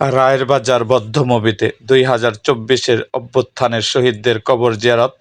রায়ের বাজার বদ্ধমবিতে দুই হাজার চব্বিশের অভ্যুত্থানের শহীদদের কবর জিয়ারত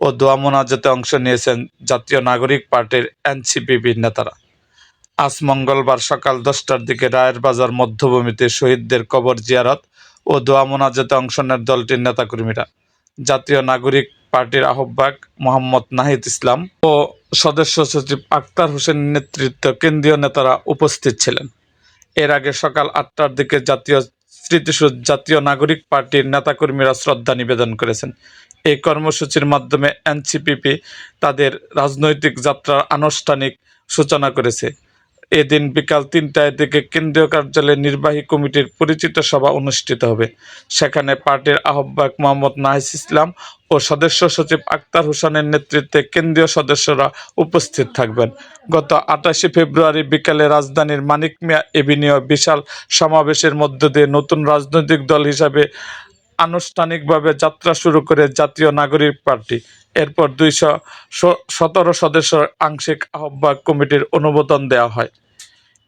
ও দোয়া মোনাজাতে অংশ নিয়েছেন জাতীয় নাগরিক পার্টির এনসিপিবির নেতারা। আজ মঙ্গলবার সকাল দশটার দিকে রায়ের বাজার মধ্যভূমিতে শহীদদের কবর জিয়ারত ও দোয়া মোনাজাতে অংশ নেন দলটির নেতাকর্মীরা। জাতীয় নাগরিক পার্টির আহ্বায়ক মোহাম্মদ নাহিদ ইসলাম ও সদস্য সচিব আক্তার হোসেনের নেতৃত্বে কেন্দ্রীয় নেতারা উপস্থিত ছিলেন। এর আগে সকাল আটটার দিকে জাতীয় স্মৃতিসূচ জাতীয় নাগরিক পার্টির নেতাকর্মীরা শ্রদ্ধা নিবেদন করেছেন। এই কর্মসূচির মাধ্যমে এনসিপিপি তাদের রাজনৈতিক যাত্রার আনুষ্ঠানিক সূচনা করেছে। এদিন বিকাল তিনটায় দিকে কেন্দ্রীয় কার্যালয়ে নির্বাহী কমিটির পরিচিত সভা অনুষ্ঠিত হবে। সেখানে পার্টির আহ্বায়ক মোহাম্মদ নাহিস ইসলাম ও সদস্য সচিব আক্তার হোসেনের নেতৃত্বে কেন্দ্রীয় সদস্যরা উপস্থিত থাকবেন। গত আটাশে ফেব্রুয়ারি বিকালে রাজধানীর মানিক মিয়া এভিনিউ বিশাল সমাবেশের মধ্য দিয়ে নতুন রাজনৈতিক দল হিসাবে আনুষ্ঠানিকভাবে যাত্রা শুরু করে জাতীয় নাগরিক পার্টি। এরপর দুইশো সতেরো সদস্যের আংশিক আহ্বায়ক কমিটির অনুমোদন দেওয়া হয়।